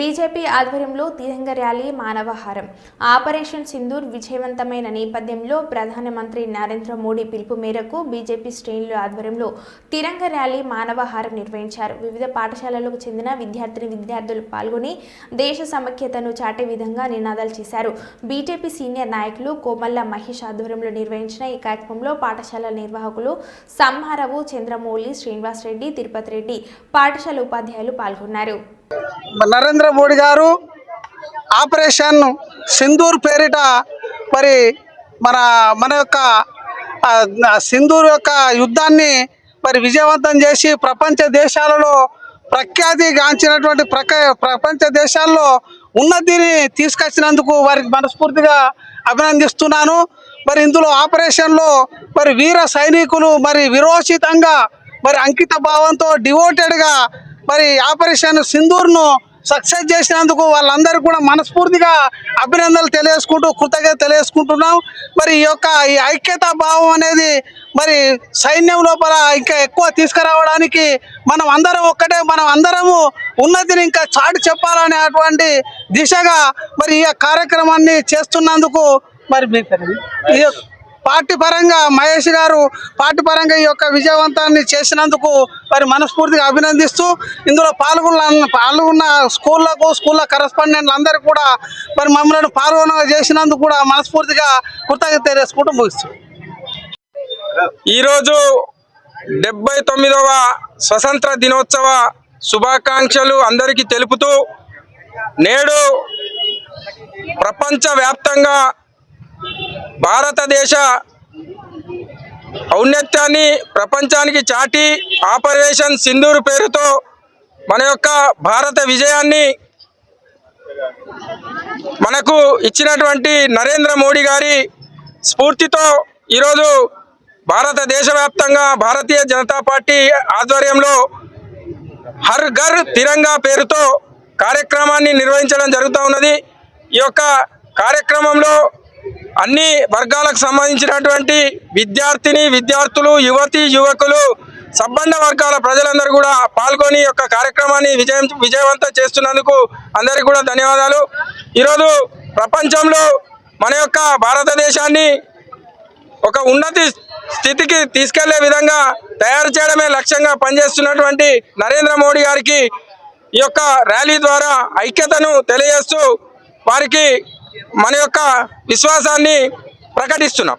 BJP ఆధ్వర్యంలో Tiranga rally మానవహారం. Operation Sindoor విజయవంతమైన నేపథ్యంలో ప్రధానమంత్రి నరేంద్ర మోడీ పిలుపు మేరకు బీజేపీ శ్రేణుల ఆధ్వర్యంలో తిరంగ ర్యాలీ మానవహారం నిర్వహించారు. వివిధ పాఠశాలలకు చెందిన విద్యార్థిని విద్యార్థులు పాల్గొని దేశ సమైక్యతను చాటే విధంగా నినాదాలు చేశారు. బీజేపీ సీనియర్ నాయకులు కోమల్ల మహేష్ ఆధ్వర్యంలో నిర్వహించిన ఈ కార్యక్రమంలో పాఠశాల నిర్వాహకులు సంహారవు చంద్రమౌళి శ్రీనివాస్ రెడ్డి తిరుపతి రెడ్డి పాఠశాల ఉపాధ్యాయులు పాల్గొన్నారు. నరేంద్ర మోడీ గారు ఆపరేషన్ సింధూర్ పేరిట మరి మన మన యొక్క సింధూర్ యొక్క యుద్ధాన్ని మరి విజయవంతం చేసి ప్రపంచ దేశాలలో ప్రఖ్యాతి గాంచినటువంటి ప్రక ప్రపంచ దేశాల్లో ఉన్నతిని తీసుకొచ్చినందుకు వారికి మనస్ఫూర్తిగా అభినందిస్తున్నాను. మరి ఇందులో ఆపరేషన్లో మరి వీర సైనికులు మరి విరోచితంగా మరి అంకిత భావంతో డివోటెడ్గా మరి ఆపరేషన్ సింధూర్ను సక్సెస్ చేసినందుకు వాళ్ళందరూ కూడా మనస్ఫూర్తిగా అభినందనలు తెలియజేసుకుంటూ కృతజ్ఞత తెలియజేసుకుంటున్నాం. మరి ఈ యొక్క ఈ ఐక్యతా భావం అనేది మరి సైన్యం లోపల ఇంకా ఎక్కువ తీసుకురావడానికి మనం అందరం ఒక్కటే మనం అందరము ఉన్నతిని ఇంకా చాటు చెప్పాలనేటువంటి దిశగా మరి ఈ కార్యక్రమాన్ని చేస్తున్నందుకు మరి మీకు ఈ పార్టీ పరంగా మహేష్ గారు పార్టీ పరంగా ఈ యొక్క విజయవంతాన్ని చేసినందుకు మరి మనస్ఫూర్తిగా అభినందిస్తూ ఇందులో పాల్గొన్న పాల్గొన్న స్కూళ్ళకు స్కూళ్ళ కరస్పాండెంట్లు అందరూ కూడా మరి మమ్మల్ని పాల్గొన చేసినందుకు కూడా మనస్ఫూర్తిగా కృతజ్ఞత తెలియజేసుకుంటూ ముగిస్తూ. ఈరోజు డెబ్బై తొమ్మిదవ స్వతంత్ర దినోత్సవ శుభాకాంక్షలు అందరికీ తెలుపుతూ నేడు ప్రపంచవ్యాప్తంగా భారతదేశ ఔన్నత్యాన్ని ప్రపంచానికి చాటి ఆపరేషన్ సింధూర్ పేరుతో మన యొక్క భారత విజయాన్ని మనకు ఇచ్చినటువంటి నరేంద్ర మోడీ గారి స్ఫూర్తితో ఈరోజు భారతదేశ వ్యాప్తంగా భారతీయ జనతా పార్టీ ఆధ్వర్యంలో హర్ ఘర్ తిరంగా పేరుతో కార్యక్రమాన్ని నిర్వహించడం జరుగుతూ ఉన్నది. ఈ యొక్క కార్యక్రమంలో అన్ని వర్గాలకు సంబంధించినటువంటి విద్యార్థిని విద్యార్థులు యువతి యువకులు సంబంధ వర్గాల ప్రజలందరూ కూడా పాల్గొని యొక్క కార్యక్రమాన్ని విజయం విజయవంతం చేస్తున్నందుకు అందరికీ కూడా ధన్యవాదాలు. ఈరోజు ప్రపంచంలో మన యొక్క భారతదేశాన్ని ఒక ఉన్నతి స్థితికి తీసుకెళ్ళే విధంగా తయారు చేయడమే లక్ష్యంగా పనిచేస్తున్నటువంటి నరేంద్ర మోడీ గారికి ఈ యొక్క ర్యాలీ ద్వారా ఐక్యతను తెలియజేస్తూ వారికి మన యొక్క విశ్వాసాన్ని ప్రకటిస్తున్నాం.